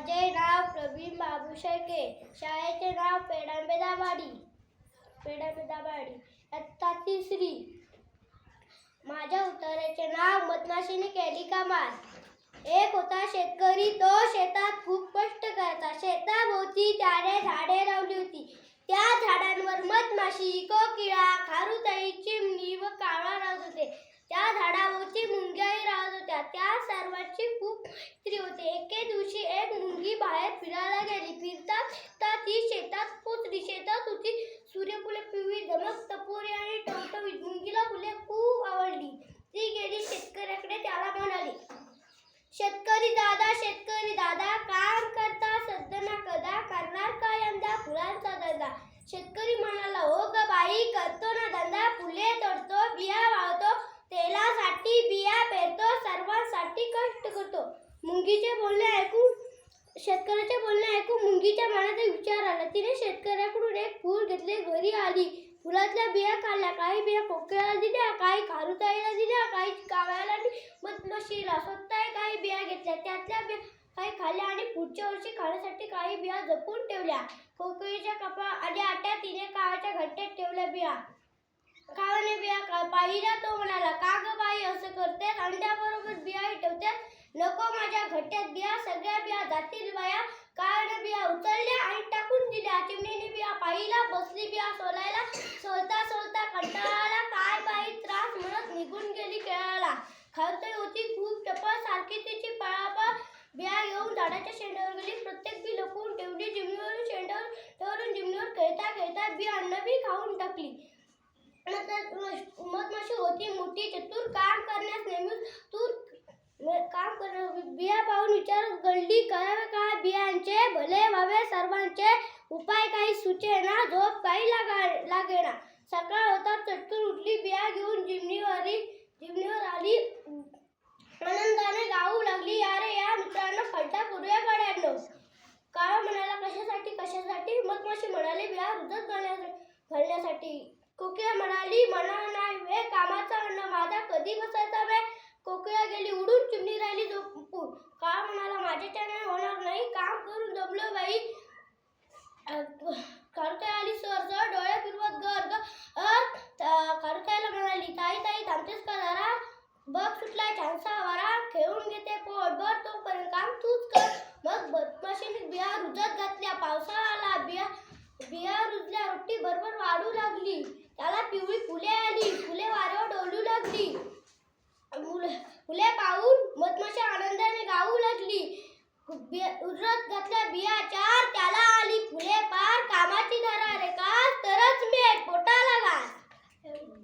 माझे नाव प्रवीण बाबू शेळके. शाळेचे नाव पेडांबेदावाडी पेडांबेदावाडी आत्ता तिसरी माझ्या उत्तराचे नाव मधमाशीने केली कामात एक होता शेतकरी तो शेतात खूप कष्ट करायचा शेताभोवती त्याने झाडे लावली होती. त्या झाडांवर मधमाशी कोकिळा खारुताई चिमणी व कावळा राहत होते त्या झाडाभोवती मुंग्याही राहत होत्या त्या सर्वांची खूप मैत्री होते एके दिवशी एक मुंगी बाहेर फिरायला गेली फिरता फिरता ती शेतात पोचली शेतात होती सूर्यफुले पिवळी धमक टपोरी आणि टवटवीत मुंगीला फुले खूप आवडली ती गेली शेतकऱ्याकडे त्याला म्हणाली शेतकरी दादा शेतकरी दादा काम करता सज्जना कदा करणार का यंदा? फुलांचा धंदा. शेतकरी म्हणाला हो ग बाई करतो ना धंदा. फुले तोडतो बिया वाळतो तेलासाठी बिया पेरतो सर्वांसाठी कष्ट करतो. मुंगीचे बोलणे ऐकून शेतकऱ्याचे बोलणे ऐकून मुंगीच्या मनात एक विचार आला. तिने शेतकऱ्याकडून एक फूल घेतले. घरी आली. फुलातल्या बिया काढल्या. काही बिया कोकिळाला दिल्या काही खारुताईला दिल्या काही कावळ्याला आणि मशीला स्वतः घेतल्या. त्यातल्या बिया काही खाल्ल्या आणि पुढच्या वर्षी खाण्यासाठी काही बिया जपून ठेवल्या. कोकिळीच्या कपा आणि आट्या तिने काळाच्या घट्ट्यात ठेवल्या बिया. कावाने बिया का पाहिल्या? तो म्हणाला का ग बाई असं करते अंड्याबरोबर बियाही ठेवते नको माझ्या घट्ट्यात बिया. सगळ्या बिया जातील बाया. काळाने बिया उचलल्या आणि टाकून दिल्या. चिमणीने बिया पाहिला बसली बिया सोलायला. सोलता सोलता कंटाळाला काय बाई त्रास म्हणत निघून गेली खेळा खावतही होती. खूप टपा सारखी तिची पळापळ बिया येऊन झाडाच्या शेंड्यावर गेली. प्रत्येक बी लपवून ठेवली. जिमणीवरून शेंड्यावर ठेवून जिमणीवर खेळता खेळता बी अन्न बी खाऊन टाकली. नंतर मधमाशी होती. मोठी चतुर काम करण्यास नेहमी तूर काम कर बिया पाहून विचार गळली करावे काय? बियांचे भले व्हावे सर्वांचे उपाय काही सुचेना. झोप काही लागा लागेना. सकाळ होता. चटकन उठली. बिया घेऊन जिमणीवरी आली आनंदाने गाऊ लागली अरे या मित्रांनो फलटा करूया गड्यांनो काळा म्हणाला कशासाठी कशासाठी मधमाशी म्हणाली बिया रुजत घालण्यासाठी घालण्यासाठी कोकिळा म्हणाली मना नाही वे कामाचा अन्न माझा कधी बसायचा वे? कोकिळा गेली उडून चिमणी राहिली झोपून. काळ म्हणाला माझ्याच्याने होणार नाही. काम करून दमलो बाई. करता आली सर सर डोळे फिरवत गर्ग. करतायला म्हणाली ताई ताई थांबतेस का जरा? बघ सुटला छानसा वारा. खेळून घेते पोटभर तोपर्यंत काम तूच कर. मग बदमाशीने बिया रुजत घातल्या. पावसाळा आला बिया बिया रुजल्या. रोटी बरोबर वाढू फुले आली फुले वाऱ्यावर डोलू लागली. फुले फुले पाहून मधमाशा आनंदाने गाऊ लागली. उरत घातल्या बिया चार